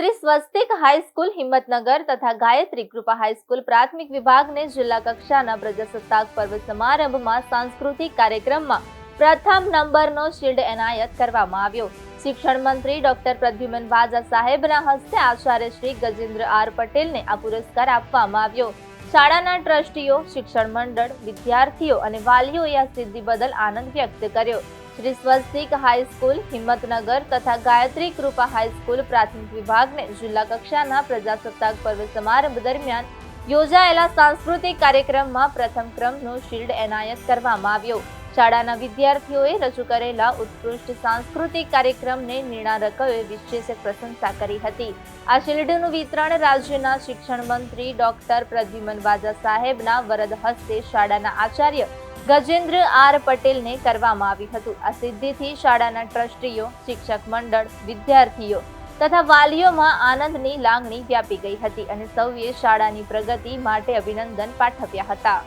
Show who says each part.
Speaker 1: શ્રી સ્વસ્તિક high school Himmatnagar તથા ગાયત્રી કૃપા high school પ્રાથમિક વિભાગને જિલ્લા કક્ષાના પ્રજાસત્તાક પર્વ સમારંભમાં સાંસ્કૃતિક કાર્યક્રમમાં પ્રથમ નંબરનો શિલ્ડ એનાયત કરવામાં આવ્યો. શિક્ષણ મંત્રી ડોક્ટર પ્રદ્યુમન વાજા સાહેબના હસ્તે આચાર્ય શ્રી ગજેન્દ્ર આર પટેલને આ પુરસ્કાર આપવામાં આવ્યો. શાળાના ટ્રસ્ટીઓ, શિક્ષણ મંડળ, વિદ્યાર્થીઓ અને વાલીઓએ આ સિદ્ધિ બદલ આનંદ વ્યક્ત કર્યો. શ્રી સ્વસ્તિક હાઈસ્કૂલ હિંમતનગર તથા ગાયત્રી કૃપા હાઈસ્કૂલ પ્રાથમિક વિભાગને જિલ્લા કક્ષાના પ્રજાસત્તાક પર્વ સમારંભ દરમિયાન યોજાયેલા સાંસ્કૃતિક કાર્યક્રમમાં પ્રથમ ક્રમનો શિલ્ડ એનાયત કરવામાં આવ્યો. શાળાના વિદ્યાર્થીઓએ રજૂ કરેલા ઉત્કૃષ્ટ સાંસ્કૃતિક કાર્યક્રમને નિર્ણારકોએ વિશેષ પ્રશંસા કરી હતી. આ શિલ્ડનું વિતરણ રાજ્યના શિક્ષણ મંત્રી ડોક્ટર પ્રદ્યુમન વાજા સાહેબના વરદ હસ્તે શાળાના આચાર્ય ગજેન્દ્ર આર પટેલને કરવામાં આવ્યું હતું. આ સિદ્ધિથી શાળાના ટ્રસ્ટીઓ, શિક્ષક મંડળ, વિદ્યાર્થીઓ તથા વાલીઓમાં આનંદની લાગણી વ્યાપી ગઈ હતી અને સૌએ શાળાની પ્રગતિ માટે અભિનંદન પાઠવ્યા હતા.